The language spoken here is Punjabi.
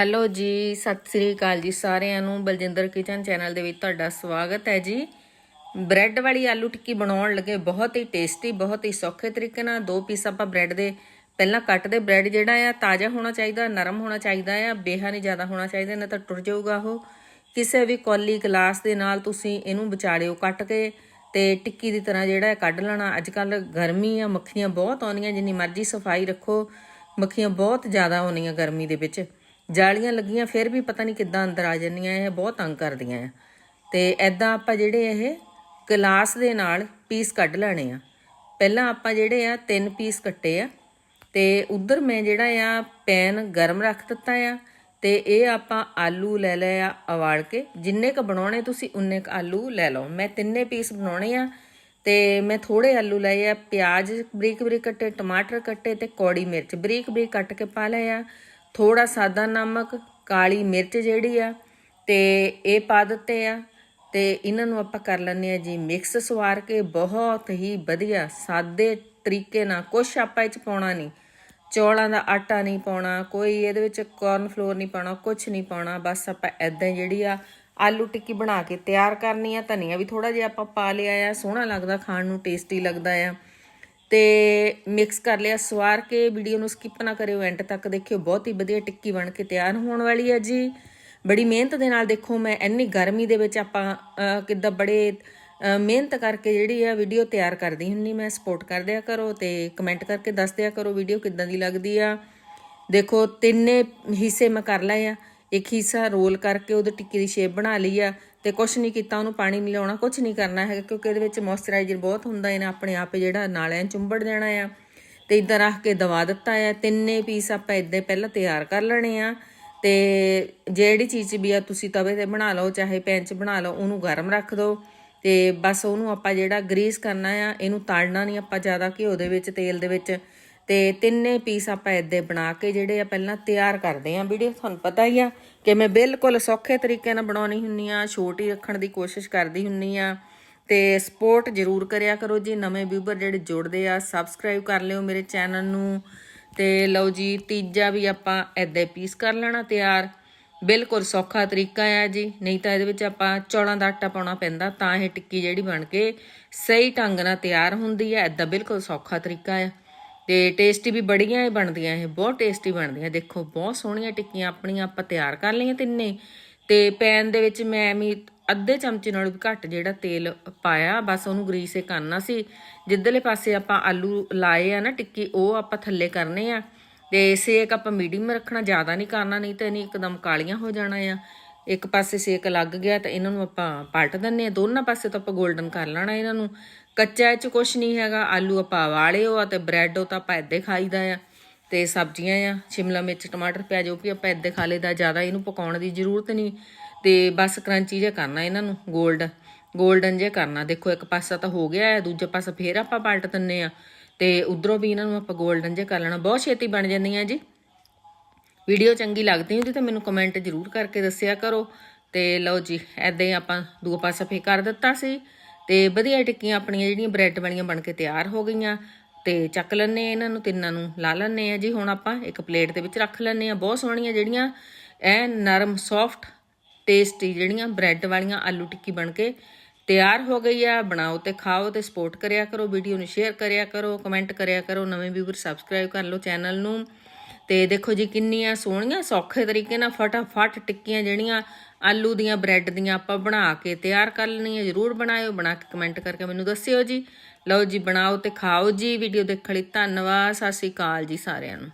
ਹੈਲੋ ਜੀ, ਸਤਿ ਸ੍ਰੀ ਅਕਾਲ ਜੀ ਸਾਰਿਆਂ ਨੂੰ। ਬਲਜਿੰਦਰ ਕਿਚਨ ਚੈਨਲ ਦੇ ਵਿੱਚ ਤੁਹਾਡਾ ਸਵਾਗਤ ਹੈ ਜੀ। ਬ੍ਰੈਡ ਵਾਲੀ ਆਲੂ ਟਿੱਕੀ ਬਣਾਉਣ ਲੱਗੇ, ਬਹੁਤ ਹੀ ਟੇਸਟੀ, ਬਹੁਤ ਹੀ ਸੌਖੇ ਤਰੀਕੇ ਨਾਲ ਦੋ ਪੀਸ ਆਪਾਂ ਬ੍ਰੈਡ ਦੇ, ਪਹਿਲਾਂ ਕੱਟਦੇ ਬ੍ਰੈਡ ਜਿਹੜਾ ਆ, ਤਾਜ਼ਾ ਹੋਣਾ ਚਾਹੀਦਾ, ਨਰਮ ਹੋਣਾ ਚਾਹੀਦਾ ਆ ਬੇਹਾ ਨਹੀਂ ਜ਼ਿਆਦਾ ਹੋਣਾ ਚਾਹੀਦਾ, ਨਹੀਂ ਤਾਂ ਟੁੱਟ ਜਾਊਗਾ ਉਹ। ਕਿਸੇ ਵੀ ਕੌਲੀ ਗਲਾਸ ਦੇ ਨਾਲ ਤੁਸੀਂ ਇਹਨੂੰ ਵਿਚਾਲਿਓ ਕੱਟ ਕੇ ਤੇ ਟਿੱਕੀ ਦੀ ਤਰ੍ਹਾਂ ਜਿਹੜਾ ਕੱਢ ਲੈਣਾ। ਅੱਜ ਕੱਲ ਗਰਮੀ ਆ, ਮੱਖੀਆਂ ਬਹੁਤ ਆਉਂਦੀਆਂ, ਜਿੰਨੀ ਮਰਜ਼ੀ ਸਫ਼ਾਈ ਰੱਖੋ, ਮੱਖੀਆਂ ਬਹੁਤ ਜ਼ਿਆਦਾ ਆਉਂਦੀਆਂ ਗਰਮੀ ਦੇ ਵਿੱਚ। ਜਾਲੀਆਂ ਲੱਗੀਆਂ, ਫਿਰ ਵੀ ਪਤਾ ਨਹੀਂ ਕਿੱਦਾਂ ਅੰਦਰ ਆ ਜਾਂਦੀਆਂ, ਇਹ ਬਹੁਤ ਤੰਗ ਕਰਦੀਆਂ ਆ। ਤੇ ਐਦਾਂ ਆਪਾਂ ਜਿਹੜੇ ਇਹ ਗਲਾਸ ਦੇ ਨਾਲ ਪੀਸ ਕੱਢ ਲੈਣੇ ਆ। ਪਹਿਲਾਂ ਆਪਾਂ ਜਿਹੜੇ ਆ, ਤਿੰਨ ਪੀਸ ਕੱਟੇ ਆ। ਤੇ ਉਧਰ ਮੈਂ ਜਿਹੜਾ ਆ, ਪੈਨ ਗਰਮ ਰੱਖ ਦਿੱਤਾ ਆ। ਤੇ ਇਹ ਆਪਾਂ ਆਲੂ ਲੈ ਲਏ ਆ ਉਬਾਲ ਕੇ। ਜਿੰਨੇ ਕ ਬਣਾਉਣੇ ਤੁਸੀਂ, ਉਨੇ ਕ ਆਲੂ ਲੈ ਲਓ। ਮੈਂ ਤਿੰਨੇ ਪੀਸ ਬਣਾਉਣੇ ਆ। ਤੇ ਮੈਂ ਥੋੜੇ ਆਲੂ ਲਏ ਆ। ਪਿਆਜ਼ ਬਰੀਕ ਬਰੀਕ ਕੱਟੇ, ਟਮਾਟਰ ਕੱਟੇ ਤੇ ਕੌੜੀ ਮਿਰਚ ਬਰੀਕ ਬਰੀਕ ਕੱਟ ਕੇ ਪਾ ਲਏ ਆ। ਥੋੜਾ ਸਾਦਾ ਨਮਕ, ਕਾਲੀ ਮਿਰਚ ਜਿਹੜੀ ਆ, ਤੇ ਇਹ ਪਾ ਦਿੱਤੇ ਆ। ਤੇ ਇਹਨਾਂ ਨੂੰ ਆਪਾਂ ਕਰ ਲੈਂਦੇ ਆ ਜੀ ਮਿਕਸ ਸਵਾਰ ਕੇ। ਬਹੁਤ ਹੀ ਵਧੀਆ, ਸਾਦੇ ਤਰੀਕੇ ਨਾਲ। ਕੁਛ ਆਪਾਂ ਇਹ ਚ ਪਾਉਣਾ ਨਹੀਂ। ਚੌਲਾਂ ਦਾ ਆਟਾ ਨਹੀਂ ਪਾਉਣਾ, ਕੋਈ ਇਹਦੇ ਵਿੱਚ ਕਾਰਨ ਫਲੋਰ ਨਹੀਂ ਪਾਉਣਾ ਕੁਝ ਨਹੀਂ ਪਾਉਣਾ। ਬਸ ਆਪਾਂ ਐਦਾਂ ਜਿਹੜੀ ਆ, ਆਲੂ ਟਿੱਕੀ ਬਣਾ ਕੇ ਤਿਆਰ ਕਰਨੀ ਆ। ਧਨੀਆ ਵੀ ਥੋੜਾ ਜਿਹਾ ਆਪਾਂ ਪਾ ਲਿਆ ਆ। ਸੋਹਣਾ ਲੱਗਦਾ, ਖਾਣ ਨੂੰ ਟੇਸਟੀ ਲੱਗਦਾ ਆ। ਤੇ ਮਿਕਸ ਕਰ ਲਿਆ, ਸਵਾਰ ਕੇ ਵੀਡੀਓ ਨੂੰ ਸਕਿਪ ਨਾ ਕਰਿਓ ਐਂਡ ਤੱਕ ਦੇਖਿਓ। ਬਹੁਤ ਹੀ ਵਧੀਆ ਟਿੱਕੀ ਬਣ ਕੇ ਤਿਆਰ ਹੋਣ ਵਾਲੀ ਹੈ ਜੀ। ਬੜੀ ਮਿਹਨਤ ਦੇ ਨਾਲ ਦੇਖੋ, ਮੈਂ ਇੰਨੀ ਗਰਮੀ ਦੇ ਵਿੱਚ ਆਪਾਂ ਕਿੱਦਾਂ ਬੜੇ ਮਿਹਨਤ ਕਰਕੇ ਜਿਹੜੀ ਆ ਵੀਡੀਓ ਤਿਆਰ ਕਰਦੀ ਹੁੰਨੀ ਮੈਂ ਸਪੋਰਟ ਕਰ ਦਿਆ ਕਰੋ ਤੇ ਕਮੈਂਟ ਕਰਕੇ ਦੱਸ ਦਿਆ ਕਰੋ ਵੀਡੀਓ ਕਿੱਦਾਂ ਦੀ ਲੱਗਦੀ ਆ। ਦੇਖੋ, ਤਿੰਨੇ ਹਿੱਸੇ ਮੈਂ ਕਰ ਲਏ ਆ। ਇੱਕ ਹਿੱਸਾ ਰੋਲ ਕਰਕੇ ਉਹਦੇ ਟਿੱਕੀ ਦੀ ਸ਼ੇਪ ਬਣਾ ਲਈ ਆ। ਤੇ ਕੁਛ ਨਹੀਂ ਕੀਤਾ, ਉਹਨੂੰ ਪਾਣੀ ਨਹੀਂ ਮਿਲਾਉਣਾ ਕੁਛ ਨਹੀਂ ਕਰਨਾ ਹੈਗਾ, ਕਿਉਂਕਿ ਇਹਦੇ ਵਿੱਚ ਮੋਇਸਚਰਾਈਜ਼ਰ ਬਹੁਤ ਹੁੰਦਾ, ਇਹਨੇ ਆਪਣੇ ਆਪ ਜਿਹੜਾ ਨਾਲਿਆਂ ਚੁੰਬੜ ਜਾਣਾ ਆ, ਤੇ ਇਦਾਂ ਰੱਖ ਕੇ ਦਵਾ ਦਿੱਤਾ ਆ, ਤਿੰਨੇ ਪੀਸ ਆਪਾਂ ਇਦਾਂ ਪਹਿਲਾਂ ਤਿਆਰ ਕਰ ਲੈਣੇ ਆ, ਤੇ ਜਿਹੜੀ ਚੀਜ਼ ਵੀ ਆ, ਤੁਸੀਂ ਤਵੇ ਤੇ ਬਣਾ ਲਓ, ਚਾਹੇ ਪੈਨ 'ਚ ਬਣਾ ਲਓ, ਉਹਨੂੰ ਗਰਮ ਰੱਖ ਦਿਓ ਤੇ ਬਸ ਉਹਨੂੰ ਆਪਾਂ ਜਿਹੜਾ ਗਰੀਸ ਕਰਨਾ ਆ, ਇਹਨੂੰ ਤਲਣਾ ਨਹੀਂ ਆਪਾਂ ਜ਼ਿਆਦਾ ਘਿਓ ਦੇ ਵਿੱਚ, ਤੇਲ ਦੇ ਵਿੱਚ ਤੇ ਤਿੰਨੇ ਪੀਸ ਆਪਾਂ ਏਦਾਂ ਬਣਾ ਕੇ ਜਿਹੜੇ ਆ ਪਹਿਲਾਂ ਤਿਆਰ ਕਰਦੇ ਆ ਵੀਡੀਓ ਤੁਹਾਨੂੰ ਪਤਾ ਹੀ ਆ ਕਿ ਮੈਂ ਬਿਲਕੁਲ ਸੌਖੇ ਤਰੀਕੇ ਨਾਲ ਬਣਾਉਣੀ ਹੁੰਨੀ ਆ ਛੋਟੀ ਰੱਖਣ ਦੀ ਕੋਸ਼ਿਸ਼ ਕਰਦੀ ਹੁੰਨੀ ਆ ਤੇ ਸਪੋਰਟ ਜ਼ਰੂਰ ਕਰਿਆ ਕਰੋ ਜੀ। ਨਵੇਂ ਵਿਊਅਰ ਜਿਹੜੇ ਜੁੜਦੇ ਆ ਸਬਸਕ੍ਰਾਈਬ ਕਰ ਲਿਓ ਮੇਰੇ ਚੈਨਲ ਨੂੰ ਤੇ ਲਓ ਜੀ, ਤੀਜਾ ਵੀ ਆਪਾਂ ਏਦਾਂ ਪੀਸ ਕਰ ਲੈਣਾ ਤਿਆਰ। ਬਿਲਕੁਲ ਸੌਖਾ ਤਰੀਕਾ ਆ ਜੀ। ਨਹੀਂ ਤਾਂ ਇਹਦੇ ਵਿੱਚ ਆਪਾਂ ਚੌਲਾਂ ਦਾ ਆਟਾ ਪਾਉਣਾ ਪੈਂਦਾ, ਤਾਂ ਇਹ ਟਿੱਕੀ ਜਿਹੜੀ ਬਣ ਕੇ ਸਹੀ ਢੰਗ ਨਾਲ ਤਿਆਰ ਹੁੰਦੀ ਹੈ ਏਦਾਂ ਬਿਲਕੁਲ ਸੌਖਾ ਤਰੀਕਾ ਆ। ਤੇ ਟੇਸਟੀ ਵੀ ਬੜੀਆਂ ਇਹ ਬਣਦੀਆਂ, ਇਹ ਬਹੁਤ ਟੇਸਟੀ ਬਣਦੀਆਂ। ਦੇਖੋ, ਬਹੁਤ ਸੋਹਣੀਆਂ ਟਿੱਕੀਆਂ ਆਪਣੀਆਂ ਆਪਾਂ ਤਿਆਰ ਕਰ ਲਈਆਂ ਤਿੰਨੇ। ਤੇ ਪੈਨ ਦੇ ਵਿੱਚ ਮੈਂ ਵੀ ਅੱਧੇ ਚਮਚੇ ਨਾਲੋਂ ਵੀ ਘੱਟ ਜਿਹੜਾ ਤੇਲ ਪਾਇਆ, ਬਸ ਉਹਨੂੰ ਗਰੀਸ ਹੀ ਕਰਨਾ ਸੀ। ਜਿੱਧਰਲੇ ਪਾਸੇ ਆਪਾਂ ਆਲੂ ਲਾਏ ਆ ਨਾ ਟਿੱਕੀ, ਉਹ ਆਪਾਂ ਥੱਲੇ ਕਰਨੇ ਆ। ਤੇ ਸੇਕ ਆਪਾਂ ਮੀਡੀਅਮ ਰੱਖਣਾ, ਜ਼ਿਆਦਾ ਨਹੀਂ ਕਰਨਾ, ਨਹੀਂ ਤਾਂ ਨਹੀਂ ਇੱਕਦਮ ਕਾਲੀਆਂ ਹੋ ਜਾਣਾ ਆ। ਇੱਕ ਪਾਸੇ ਸੇਕ ਲੱਗ ਗਿਆ ਤਾਂ ਇਹਨਾਂ ਨੂੰ ਆਪਾਂ ਪਲਟ ਦਿੰਨੇ ਆ ਦੋਨਾਂ ਪਾਸੇ ਤੋਂ ਆਪਾਂ ਗੋਲਡਨ ਕਰ ਲੈਣਾ ਇਹਨਾਂ ਨੂੰ। ਕੱਚਾ ਚ ਕੁਝ ਨਹੀਂ ਹੈਗਾ। ਆਲੂ ਆਪਾਂ ਵਾਲੇ ਹੋ ਤੇ ਬ੍ਰੈਡ ਹੋ ਤਾਂ ਆਪਾਂ ਐਦੇ ਖਾਈਦਾ ਆ। ਤੇ ਸਬਜ਼ੀਆਂ ਆ, ਸ਼ਿਮਲਾ ਮਿਰਚ, ਟਮਾਟਰ, ਪਿਆਜ਼ ਉਹ ਵੀ ਆਪਾਂ ਐਦੇ ਖਾ ਲੇਦਾ ਜ਼ਿਆਦਾ ਇਹਨੂੰ ਪਕਾਉਣ ਦੀ ਜ਼ਰੂਰਤ ਨਹੀਂ। ਤੇ ਬਸ ਕਰੰਚੀ ਜੇ ਕਰਨਾ ਇਹਨਾਂ ਨੂੰ 골ਡ ਗੋਲਡਨ ਜੇ ਕਰਨਾ। ਦੇਖੋ ਇੱਕ ਪਾਸਾ ਤਾਂ ਹੋ ਗਿਆ ਹੈ ਦੂਜੇ ਪਾਸਾ ਫੇਰ ਆਪਾਂ ਪਲਟ ਦਿੰਨੇ ਆ। ਤੇ ਉਧਰੋਂ ਵੀ ਇਹਨਾਂ ਨੂੰ ਆਪਾਂ ਗੋਲਡਨ ਜੇ ਕਰ ਲੈਣਾ। ਬਹੁਤ ਛੇਤੀ ਬਣ ਜਾਂਦੀਆਂ ਜੀ। ਵੀਡੀਓ ਚੰਗੀ ਲੱਗਦੀ ਹੁੰਦੀ ਤਾਂ ਮੈਨੂੰ ਕਮੈਂਟ ਜ਼ਰੂਰ ਕਰਕੇ ਦੱਸਿਆ ਕਰੋ। ਤੇ ਲਓ ਜੀ ਐਦਾਂ ਹੀ ਆਪਾਂ ਦੂਆ ਪਾਸਾ ਫੇਰ ਕਰ ਦਿੱਤਾ ਸੀ। ਤੇ ਵਧੀਆ ਟਿੱਕੀਆਂ ਆਪਣੀਆਂ ਜਿਹੜੀਆਂ ਬ੍ਰੈਡ ਵਾਲੀਆਂ ਬਣ ਕੇ ਤਿਆਰ ਹੋ ਗਈਆਂ। ਤੇ ਚੱਕ ਲੈਣੇ ਇਹਨਾਂ ਨੂੰ ਤਿੰਨਾਂ ਨੂੰ ਲਾ ਲੈਣੇ ਆ ਜੀ। ਹੁਣ ਆਪਾਂ ਇੱਕ ਪਲੇਟ ਦੇ ਵਿੱਚ ਰੱਖ ਲੈਣੇ ਆ ਬਹੁਤ ਸੋਹਣੀਆਂ ਜਿਹੜੀਆਂ ਐ ਨਰਮ ਸੌਫਟ ਟੇਸਟੀ ਜਿਹੜੀਆਂ ਬ੍ਰੈਡ ਵਾਲੀਆਂ ਆਲੂ ਟਿੱਕੀ ਬਣ ਕੇ ਤਿਆਰ ਹੋ ਗਈ ਆ। ਬਣਾਓ ਤੇ ਖਾਓ ਤੇ ਸਪੋਰਟ ਕਰਿਆ ਕਰੋ। ਵੀਡੀਓ ਨੂੰ ਸ਼ੇਅਰ ਕਰਿਆ ਕਰੋ ਕਮੈਂਟ ਕਰਿਆ ਕਰੋ। ਨਵੇਂ ਵੀਵਰ ਸਬਸਕ੍ਰਾਈਬ ਕਰ ਲਓ ਚੈਨਲ ਨੂੰ। ਤੇ ਦੇਖੋ ਜੀ ਕਿੰਨੀਆਂ ਸੋਹਣੀਆਂ, ਸੌਖੇ ਤਰੀਕੇ ਨਾਲ ਫਟਾਫਟ ਟਿੱਕੀਆਂ ਜਿਹੜੀਆਂ ਆਲੂ ਦੀਆਂ, ਬ੍ਰੈਡ ਦੀਆਂ ਆਪਾਂ ਬਣਾ ਕੇ ਤਿਆਰ ਕਰ ਲੈਣੀਆਂ ਜਰੂਰ ਬਣਾਇਓ, ਬਣਾ ਕੇ ਕਮੈਂਟ ਕਰਕੇ ਮੈਨੂੰ ਦੱਸਿਓ ਜੀ। ਲਓ ਜੀ, ਬਣਾਓ ਤੇ ਖਾਓ ਜੀ। ਵੀਡੀਓ ਦੇਖਣ ਲਈ ਧੰਨਵਾਦ। ਸਤਿ ਸ਼੍ਰੀ ਅਕਾਲ ਜੀ ਸਾਰਿਆਂ ਨੂੰ।